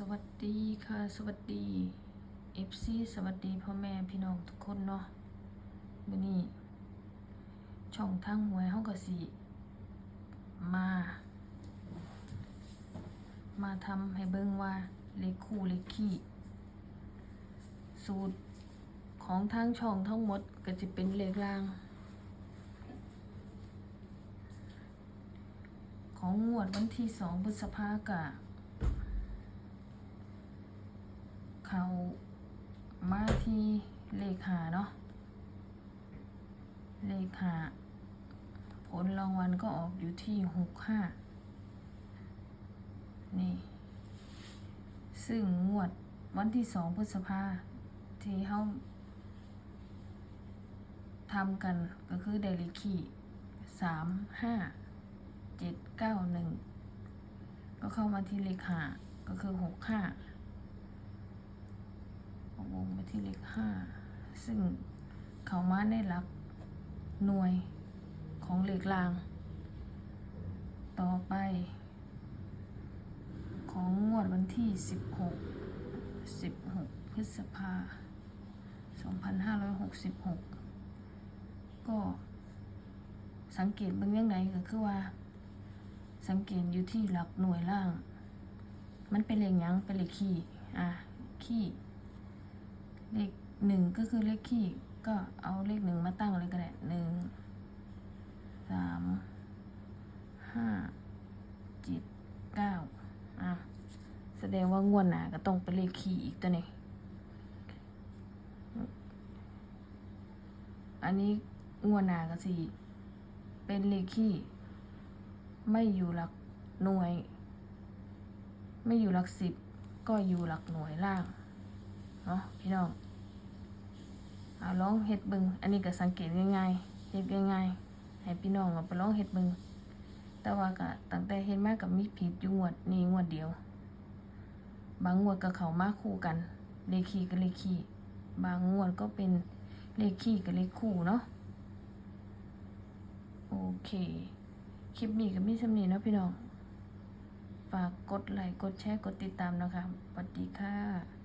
สวัสดีค่ะ สวัสดี FC สวัสดีพ่อแม่พี่น้องทุกคนเนาะมื้อนี้ ช่องทางหวยเฮาก็สิ มา มาทำให้เบิ่งว่าเลขคู่เลขคี่สูตรของทางช่องทั้งหมดก็จะเป็นเลขล่าง ของงวดวันที่สองพฤษภากะ เขามาที่เลขหาเนาะ เลขหาผลรางวัลก็ออกอยู่ที่หกห้านี่ ซึ่งงวดวันที่สองพฤษภาที่เขาทำกันก็คือไดลิคีสามห้าเจ็ดเก้าหนึ่งก็เข้ามาที่เลขหาก็คือหกห้า วงไปที่เลขห้าซึ่งเขามาในหลักหน่วยของเลขลาง ต่อไป ของงวดวันที่สิบหกสิบหกพฤษภาสองพันห้าร้อยหกสิบหกก็สังเกตเบื้องยังไงก็คือว่า สังเกตอยู่ที่หลักหน่วยล่าง มันเป็นเลขยังเป็นเลขขี้ อะ ขี้ เลขหนึ่งก็คือเลขขี้ก็เอาเลขหนึ่งมาตั้งเลยก็ได้หนึ่งสามห้าเจ็ดเก้าอะแสดงว่างวดหนาก็ต้องเป็นเลขขี้อีกตัวนี้อันนี้งวดหนาก็สี่เป็นเลขขี้ไม่อยู่หลักหน่วย ไม่อยู่หลักสิบก็อยู่หลักหน่วยล่างเนาะพี่น้อง เอาลองเฮ็ดเบึง อันนี้ก็สังเกตง่ายๆเฮ็ดง่ายๆให้พี่น้องเอาไปลองเฮ็ดเบึง แต่ว่าก็ตั้งแต่เฮ็ดมากับมีผิดอยู่งวดนี้งวดเดียว บางงวดก็เข้ามาคู่กัน เลขคี่กับเลขคี่บางงวดก็เป็นเลขคี่กับเลขคู่เนาะ โอเค คลิปนี้ก็มีสำนีเนาะพี่น้อง ฝากกดไลค์ กดแชร์ กดติดตามนะคะสวัสดีค่ะ